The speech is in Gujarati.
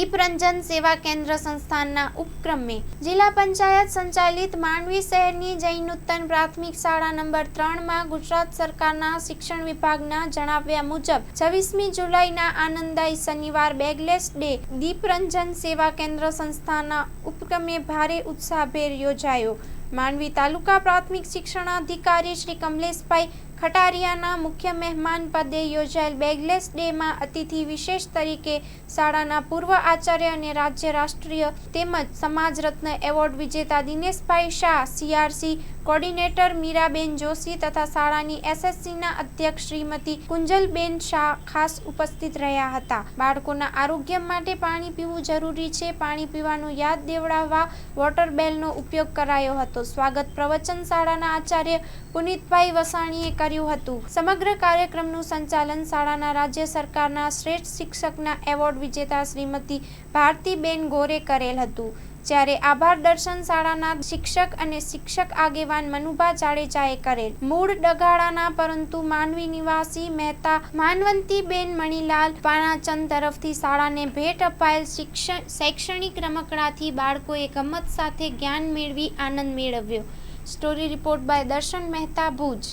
દીપરંજન સેવા કેન્દ્ર સંસ્થાનના ઉપક્રમે જિલ્લા પંચાયત સંચાલિત માંડવી શહેરની જૈનુત્તન પ્રાથમિક શાળા નંબર ત્રણમાં ગુજરાત સરકારના શિક્ષણ વિભાગના જણાવ્યા મુજબ, છવ્વીસમી જુલાઈના આનંદાઈ શનિવાર બેગલેસ ડે દીપરંજન સેવા કેન્દ્ર સંસ્થાના ઉપક્રમે ભારે ઉત્સાહભેર યોજાયો. માંડવી તાલુકા પ્રાથમિક શિક્ષણાધિકારી શ્રી કમલેશભાઈ ખટારિયાના મુખ્ય મહેમાન પદે યોજાયેલ બેગલેસ ડેમાં અતિથિ વિશેષ તરીકે શાળાના પૂર્વ આચાર્ય અને રાજ્ય રાષ્ટ્રીય તેમજ સમાજ રત્ન એવોર્ડ વિજેતા દિનેશભાઈ શાહ, સીઆરસી કોર્ડિનેટર મીરાબેન જોશી તથા શાળાની એસએસસીના અધ્યક્ષ શ્રીમતી કુંજલબેન શાહ ખાસ ઉપસ્થિત રહ્યા હતા. બાળકોના આરોગ્ય માટે પાણી પીવું જરૂરી છે. પાણી પીવાનું યાદ દેવડાવવા વોટર બેલનો ઉપયોગ કરાયો હતો. સ્વાગત પ્રવચન શાળાના આચાર્ય પુનિતભાઈ વસાણીએ કર્યું હતું. સમગ્ર કાર્યક્રમનું સંચાલન શાળાના રાજ્ય સરકારના શ્રેષ્ઠ શિક્ષકના એવોર્ડ વિજેતા શ્રીમતી ભારતીબેન ગોરે કરેલ હતું. જ્યારે આભાર દર્શન શાળાના શિક્ષક અને શિક્ષક આગેવાન મનુભા જાડેજાએ કરેલ. મૂળ ડગાળાના પરંતુ માનવી નિવાસી મહેતા માનવંતીબેન મણીલાલ પાણાચંદ તરફથી શાળાને ભેટ અપાયેલ શિક્ષણ શૈક્ષણિક રમકડાથી બાળકોએ ગમત સાથે જ્ઞાન મેળવી આનંદ મેળવ્યો. Story report by Darshan Mehta Bhuj.